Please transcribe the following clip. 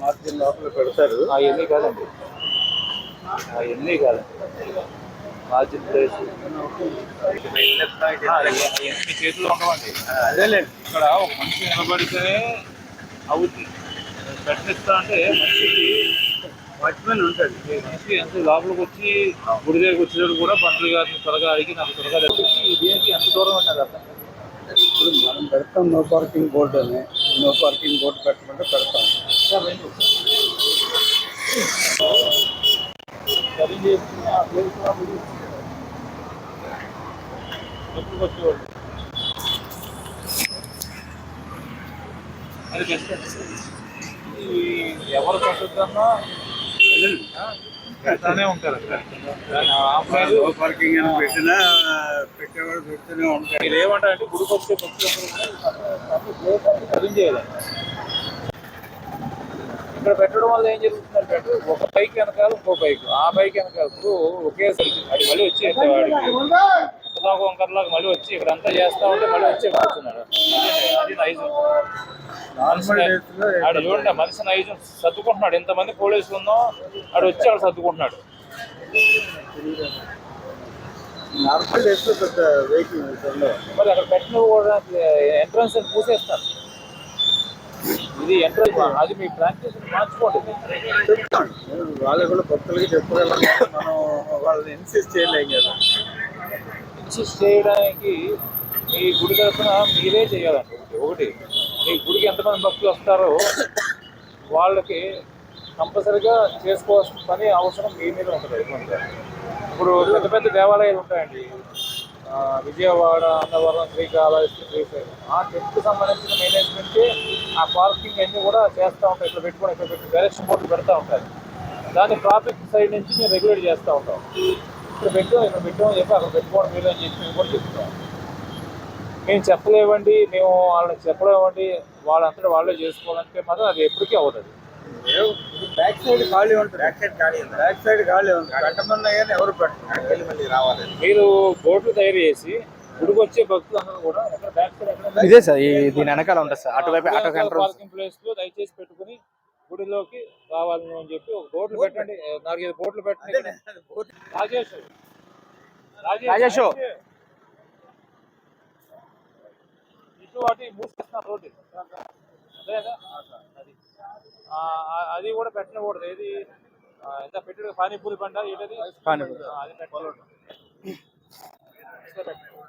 Margin లోపల పెడతారు అవన్నీ కాదండి. అవన్నీ కాదండి. Margin place. మీ చేతిలో ఉండవండి. అదేలేండి. ఇక్కడ ఒక మనిషి నిలబడితేనే అవుతుంది. ప్రశ్నిస్తా అంటే మనిషికి వాచ్మెన్ ఉంటుంది మనిషి ఎంత లోపలికి వచ్చి గుడి దగ్గరికి వచ్చేటప్పుడు కూడా పంతులు గారిని త్వరగా అడిగి నాకు త్వరగా దీనికి ఎంత దూరం ఉన్నది అర్థం ఇప్పుడు మనం పెడతాం నో పార్కింగ్ బోర్డు అని. నో పార్కింగ్ బోర్డు పెట్టమంటే పెడతాం. అది బెస్ట్ ఎవరు కట్టుద్దన్నా? పెడతానే ఉంటారు. పార్కింగ్ అని పెట్టినా పెట్టేవాడు పెడుతూనే ఉంటాడు. మీరు ఏమంటారంటే గుడికి వచ్చే చేయాలండి ఇక్కడ పెట్టడం వల్ల ఏం జరుగుతుందంటే ఒక బైక్ వెనకాల ఇంకో బైక్ ఆ బైక్ వెనకాల ఒకేసారి అది మళ్ళీ వచ్చి వాడికి వంకర్లాగా మళ్ళీ వచ్చి ఇక్కడ అంతా చేస్తా ఉంటే మళ్ళీ వచ్చి కూర్చున్నాడు. అది- నైజం ఆడు చూడండి మనిషి నైజం సర్దుకుంటున్నాడు. ఎంతమంది పోలీసులు ఉన్నో ఆడు వచ్చి ఆడు సర్దుకుంటున్నాడు. నార్మల్ పెద్ద వెహికల్ మరి అక్కడ పెట్టిన కూడా ఎంట్రన్స్ అని మూసేస్తారు ఇది ఎంట్రన్స్ అది మీ ప్రాక్టీస్ మార్చుకోండి. చెప్తాం వాళ్ళు కూడా భక్తులకి చెప్పగలం మనం వాళ్ళని ఇన్సిస్ట్ చేయలేం కదా. ఇన్సిస్ట్ చేయడానికి మీ గుడి తరఫున మీరే చేయాలండి. ఒకటి మీ గుడికి ఎంతమంది భక్తులు వస్తారో వాళ్ళకి కంపల్సరీగా చేసుకోవాల్సిన పని అవసరం మీ మీద ఉంటుంది ఎటువంటి. ఇప్పుడు పెద్ద పెద్ద దేవాలయాలు ఉంటాయండి. విజయవాడ అన్నవరం శ్రీకాళహస్తి శ్రీశైలం. ఆ టెంపుల్కి సంబంధించిన మేనేజ్మెంట్ ఆ పార్కింగ్ అన్నీ కూడా చేస్తూ ఉంటాయి ఇక్కడ పెట్టుకొని ఇక్కడ పెట్టి డైరెక్షన్ బోర్డు పెడతా ఉంటాయి దాన్ని ట్రాఫిక్ సైడ్ నుంచి మేము రెగ్యులేట్ చేస్తూ ఉంటాం. ఇక్కడ పెట్టాం ఇక్కడ పెట్టాం చెప్పి అక్కడ పెట్టుకోవడం మీరు అని చెప్పి మేము కూడా చెప్తాం. మేము చెప్పలేవండి మేము వాళ్ళని చెప్పలేవండి వాళ్ళంతటా వాళ్ళే చేసుకోవాలంటే మాత్రం అది ఎప్పటికీ అవుతుంది బ్యాక్ సైడ్ ఖాళీ ఉంటుంది. బ్యాక్ సైడ్ ఖాళీ ఉంది? బ్యాక్ సైడ్ ఖాళీ ఉంది. పెట్టమన్నా కానీ ఎవరు మళ్ళీ రావాలి. మీరు బోర్డులు తయారు చేసి గుడికి వచ్చే భక్తులు అందరూ కూడా ఎక్కడ బ్యాక్ సైడ్ ఎక్కడ ఇదే సార్ ఈ దీని వెనకాల ఉంటుంది సార్. అటువైపు అటు ఎంట్రన్స్ పార్కింగ్ ప్లేస్లో దయచేసి పెట్టుకుని గుడిలోకి రావాలని అని చెప్పి ఒక బోర్డులు పెట్టండి. నాలుగైదు బోర్డులు పెట్టండి. రాజేష్. రాజేష్. చెట్లు వాటి మూసేస్తున్నారు రోడ్డు అది అది. కూడా పెట్టకూడదు ఏది? ఎంత పెట్టాడు పానీపూరి పంట ఏంటది? అది పెట్టకూడదు.